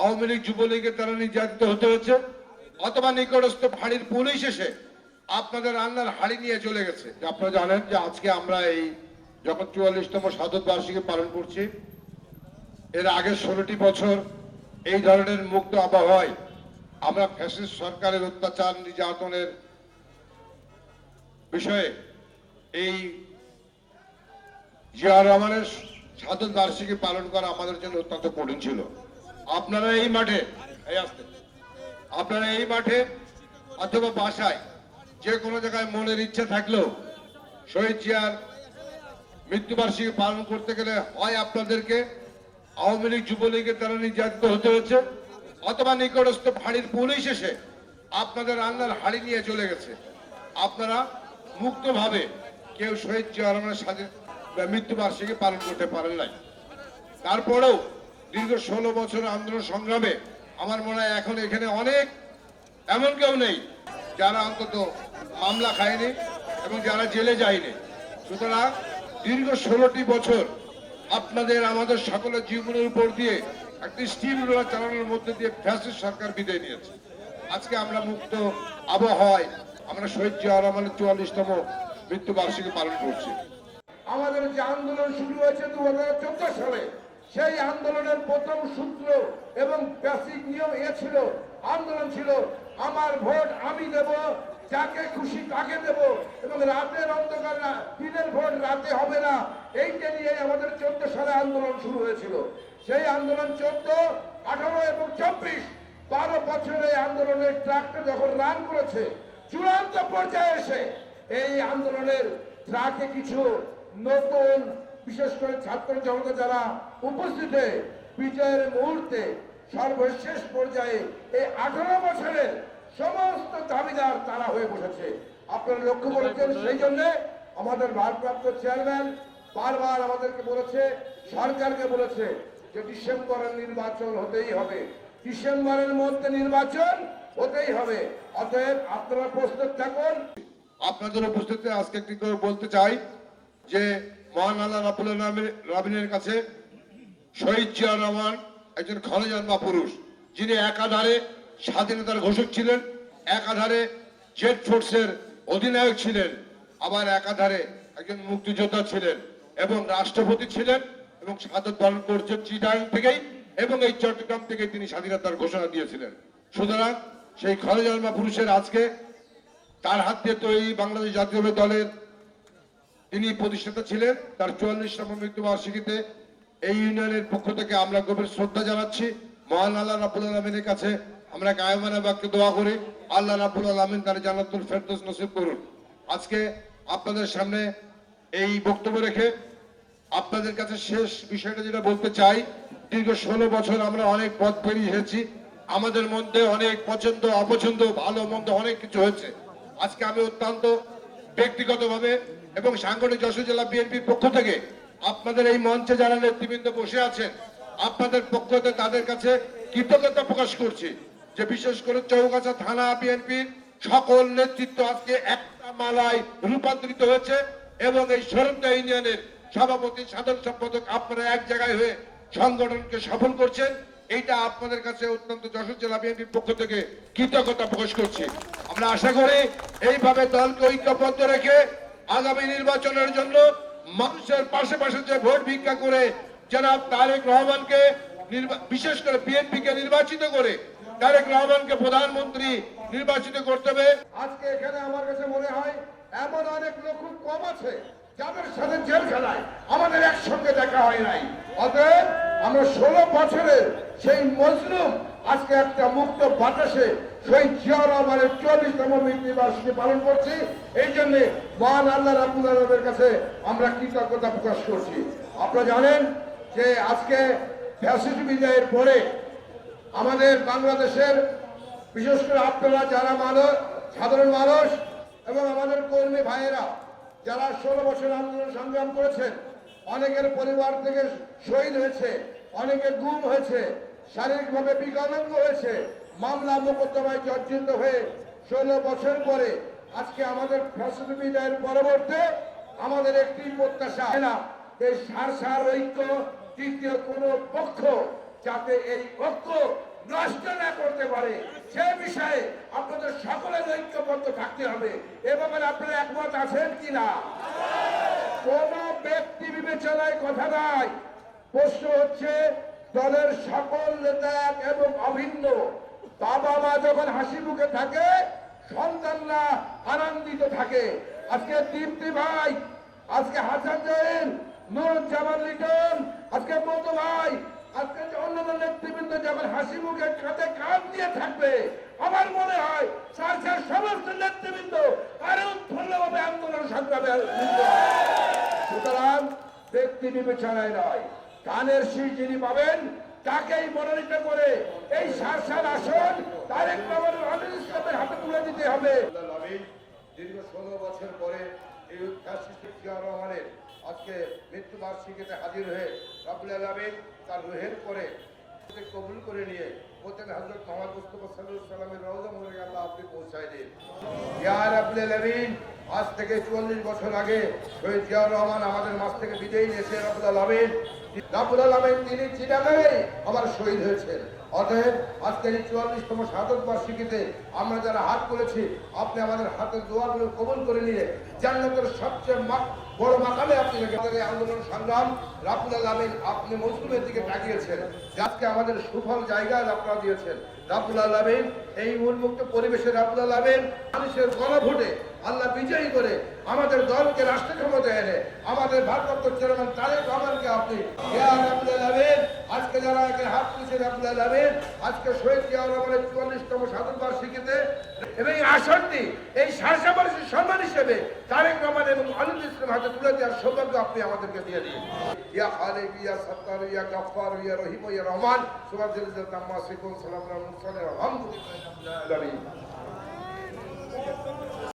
আওয়ামী লীগ যুবলীগের দ্বারা নির্যাতিত হতে হচ্ছে অথবা নিকটস্থ ফাঁড়ির পুলিশ এসে আপনাদের রান্নার হাড়ি নিয়ে চলে গেছে। আপনারা জানেন যে আজকে আমরা এই যখন চুয়াল্লিশতম সাধক বার্ষিকী পালন করছি, এর আগে ষোলোটি বছর এই ধরনের মুক্ত আবহাওয়ায় আমরা ফ্যাসিস্ট সরকারের অত্যাচার, নির্যাতনের বিষয়ে এই জিয়া রহমানের সাধন বার্ষিকী পালন করা আমাদের জন্য অত্যন্ত কঠিন ছিল। আপনারা এই মাঠে আপনারা এই মাঠে অথবা বাসায় যে কোনো জায়গায় মনের ইচ্ছা থাকলেও শহীদ জিয়ার মৃত্যুবার্ষিকী পালন করতে গেলে হয় আপনাদেরকে আওয়ামী লীগ, যুবলীগের দ্বারা নির্যাতিত হতে হচ্ছে অথবা নিকটস্থ ফাঁড়ির পুলিশ এসে আপনাদের রান্নার হাড়ি নিয়ে চলে গেছে। আপনারা মুক্তভাবে কেউ শহীদ জিয়া রহমানের সাথে মৃত্যুবার্ষিকী পালন করতে পারেন নাই। তারপরেও দীর্ঘ ষোলো বছর আন্দোলন সংগ্রামে আমার মনে হয় এখন এখানে অনেক এমন কেউ নেই যারা অন্তত মামলা খায়নি এবং যারা জেলে যায়নি। সুতরাং দীর্ঘ ষোলোটি বছর আপনাদের, আমাদের সকলের জীবনের উপর দিয়ে একটি স্টিম রোলার চালানোর মধ্যে দিয়ে ফ্যাসিস্ট সরকার বিদায় নিয়েছে। আজকে আমরা মুক্ত আবহাওয়ায় আমরা শহীদ জিয়া রহমানের চুয়াল্লিশতম মৃত্যুবার্ষিকী পালন করছি। আমাদের যে আন্দোলন শুরু হয়েছে দু হাজার চোদ্দ সালে সেই আন্দোলনের প্রথম সূত্র এবং বেসিক নিয়ম এ ছিল, আন্দোলন ছিল, আমার ভোট আমি দেব, যাকে খুশি তাকে দেব, এবং রাতের অন্ধকার না- দিনের ভোট রাতে হবে না, এইটা নিয়ে আমাদের চোদ্দ সালে আন্দোলন শুরু হয়েছিল। সেই আন্দোলন চোদ্দ, আঠারো এবং চব্বিশ বারো বছরের এই আন্দোলনের ট্রাকটা যখন রান করেছে, চূড়ান্ত পর্যায়ে এসে এই আন্দোলনের ট্রাকে কিছু নতুন, বিশেষ করে ছাত্র জনতা যারা উপস্থিত হয়ে বিজয়ের মুহূর্তে সর্বশেষ পর্যায়ে এই আঠারো বছরের সমস্ত দাবিদার তারা হয়ে বসেছে। আপনারা লক্ষ্য করেছেন সেই জন্য আমাদের ভারপ্রাপ্ত চেয়ারম্যান বারবার আমাদেরকে বলেছে সরকারকে বলেছে যে ডিসেম্বরের নির্বাচন হতেই হবে। ডিসেম্বরের মধ্যে নির্বাচন হতেই হবে। অতএব আপনারা প্রস্তুত থাকুন। আপনাদের উপস্থিতিতে আজকে একটি করে বলতে চাই যে মহান আল্লাহ রাবুল রাবিনের কাছে শহীদ জিয়া রহমান একজন ক্ষণজন্মা পুরুষ, যিনি একাধারে স্বাধীনতার ঘোষক ছিলেন, একাধারে জেট ফোর্সের অধিনায়ক ছিলেন, আবার একাধারে একজন মুক্তিযোদ্ধা ছিলেন এবং রাষ্ট্রপতি ছিলেন এবং স্বাধীন পালন করছেন চিটাং থেকেই এবং এই চট্টগ্রাম থেকে তিনি স্বাধীনতার ঘোষণা দিয়েছিলেন। সুতরাং সেই ক্ষণজন্মা পুরুষের আজকে তার হাত দিয়ে তৈরি বাংলাদেশ জাতীয় দলের তিনি প্রতিষ্ঠাতা ছিলেন, তার চুয়াল্লিশতম মৃত্যুবার্ষিকীতে এই ইউনিয়নের পক্ষ থেকে আমরা গভীর শ্রদ্ধা জানাচ্ছি। মহান আল্লাহ রাবুল আলমিনের কাছে আমরা গায়মানা বাক্যে দোয়া করি। আল্লাহ রাবুল আলমিন তার জান্নাতুল ফেরদৌস নসিব করুন। আজকে আপনাদের সামনে এই বক্তব্য রেখে আপনাদের কাছে শেষ বিষয়টা যেটা বলতে চাই, দীর্ঘ ষোলো বছর আমরা অনেক পথ পেরিয়ে এসেছি। আমাদের মধ্যে অনেক পছন্দ, অপছন্দ, ভালো, মন্দ অনেক কিছু হয়েছে। আজকে আমি অত্যন্ত ব্যক্তিগতভাবে এবং সাংগঠনিক যশোর জেলা বিএনপির পক্ষ থেকে আপনাদের এই মঞ্চে যারা নেতৃবৃন্দ বসে আছেন, আপনাদের পক্ষ থেকে তাদের কাছে কৃতজ্ঞতা প্রকাশ করছি যে বিশেষ করে চৌগাছা থানা বিএনপির সকল নেতৃত্ব আজকে একটা মালায় রূপান্তরিত হয়েছে এবং এই সরন্তা ইউনিয়নের সভাপতি সাধারণ সম্পাদক আপনারা এক জায়গায় হয়ে সংগঠনকে সফল করছেন, এইটা আপনাদের কাছে অত্যন্ত যশোর জেলা বিএনপির পক্ষ থেকে কৃতজ্ঞতা প্রকাশ করছি। আমরা আশা করি এইভাবে দলকে ঐক্যবদ্ধ রেখে আগামী নির্বাচনের জন্য মানুষের পাশে পাশে যে ভোট ভিক্ষা করে যারা তারেক রহমানকে বিশেষ করে বিএনপি কে নির্বাচিত করে তারেক রহমানকে প্রধানমন্ত্রী নির্বাচিত করতে হবে। আজকে এখানে আমার কাছে মনে হয় এমন অনেক লোক খুব কম আছে যাদের সাথে জেল খেলায়। আমাদের একসঙ্গে দেখা হয় নাই। অতএব আমরা ষোলো বছরের সেই মজলুম আজকে একটা মুক্ত বাতাসে চল্লিশতম পালন করছি। এই আল্লাহ কাছে আমরা প্রকাশ করছি। আপনারা জানেন যে আজকে বিজয়ের পরে আমাদের বাংলাদেশের বিশেষ করে আপনারা যারা মানুষ, সাধারণ মানুষ এবং আমাদের কর্মী ভাইয়েরা যারা ষোলো বছর আন্দোলন সংগ্রাম করেছেন, অনেকের পরিবার থেকে শহীদ হয়েছে, অনেকে গুম হয়েছে, শারীরিকভাবে বিকলাঙ্গ হয়েছে মামলা মোকদ্দমায় জর্জিত হয়ে ষোলো বছর পরে আজকে আমাদের ফসল বিদায়ের পরবর্তী আমাদের একটি প্রত্যাশা না এই সার সার ঐক্য তৃতীয় কোন পক্ষ যাতে এই ঐক্য নষ্ট না করতে পারে, সে বিষয়ে আপনাদের সকলের ঐক্যবদ্ধ থাকতে হবে। এ ব্যাপারে আপনারা একমত আছেন কি না কোন ব্যক্তি বিবেচনায় কথা নাই। প্রশ্ন হচ্ছে, দলের সকল নেতা এবং অভিন্ন। বাবা মা যখন হাসি মুখে থাকে, সন্তানরা আনন্দিত থাকে আজকে দীপ্তি ভাই, আজকে হাসান জৈন নুরুজ্জামান লিটন, আজকে মতো ভাই, আজকে অন্যান্য নেতৃবৃন্দ যখন হাসি মুখে কাঁধে কাঁধ দিয়ে থাকবে, আমার মনে হয় সারসার সমস্ত নেতৃবৃন্দ আরও ধন্যভাবে আন্দোলন সংগ্রামে। সুতরাং ব্যক্তি বিবেচনায় নয় কানের শীষ যিনি পাবেন, তাকেই মনোনীত করে এই সারসার আসন তারেক রহমানের আমির ইসলামের হাতে তুলে দিতে হবে। দীর্ঘ ষোলো বছর পরে এই জিয়া রহমানের আজকে মৃত্যুবার্ষিকীতে হাজির হয়ে রাবুল আলমিন তার রুহের পরে কবুল করে নিয়ে বলতেন হজরত মোহাম্মদ মুস্তফা সাল্লামের রওজা মোরে আল্লাহ আপনি পৌঁছায় দিন। ইয়া রাবুল আলমিন, আজ থেকে চুয়াল্লিশ বছর আগে শহীদ জিয়াউর রহমান আমাদের মাছ থেকে বিজয়ী নিয়েছে রাবুল আলমিন। রাবুল আলমিন তিনি চিটাগাঙে আবার শহীদ হয়েছেন। অতএব আজকের এই চুয়াল্লিশতম সাধক বার্ষিকীতে আমরা যারা হাত করেছি আপনি আমাদের হাতের দোয়াগুলো কবুল করে নিয়ে জান্নাতের সবচেয়ে বড় মাকামে আপনি আমাদের আন্দোলন সংগ্রাম রাবুল আলমিন আপনি মজলুমের দিকে তাকিয়েছেন। আজকে আমাদের সুফল জায়গায় আপনারা দিয়েছেন। রাবুল আলমিন, এই উন্মুক্ত পরিবেশে রাবুল আলমিন, মানুষের গণভোটে আল্লাহ বিজয়ী করে আমাদের দলকে রাষ্ট্র ক্ষমতা এনে আমাদের ভারপ্রাপ্ত চেয়ারম্যান তারেক রহমানকে তুলেছে রাবুল আজকে শহীদ জিয়া রহমানের চুয়াল্লিশতম সাধন বার্ষিকীতে এবং আসনটি, এই সারসা মানুষের সম্মান হিসেবে তারেক রহমান এবং আনন্দ ইসলাম হাতে তুলে দেওয়ার সৌভাগ্য আপনি আমাদেরকে দিয়ে দিন। ইয়া খালিক, ইয়া সত্তার, ইয়া গফফার, ইয়া রহিম, ইয়া রহমান সুবহানাল্লাহি ওয়া তাআলা সালামু ওয়া সাল্লাম আলহামদুলিল্লাহি।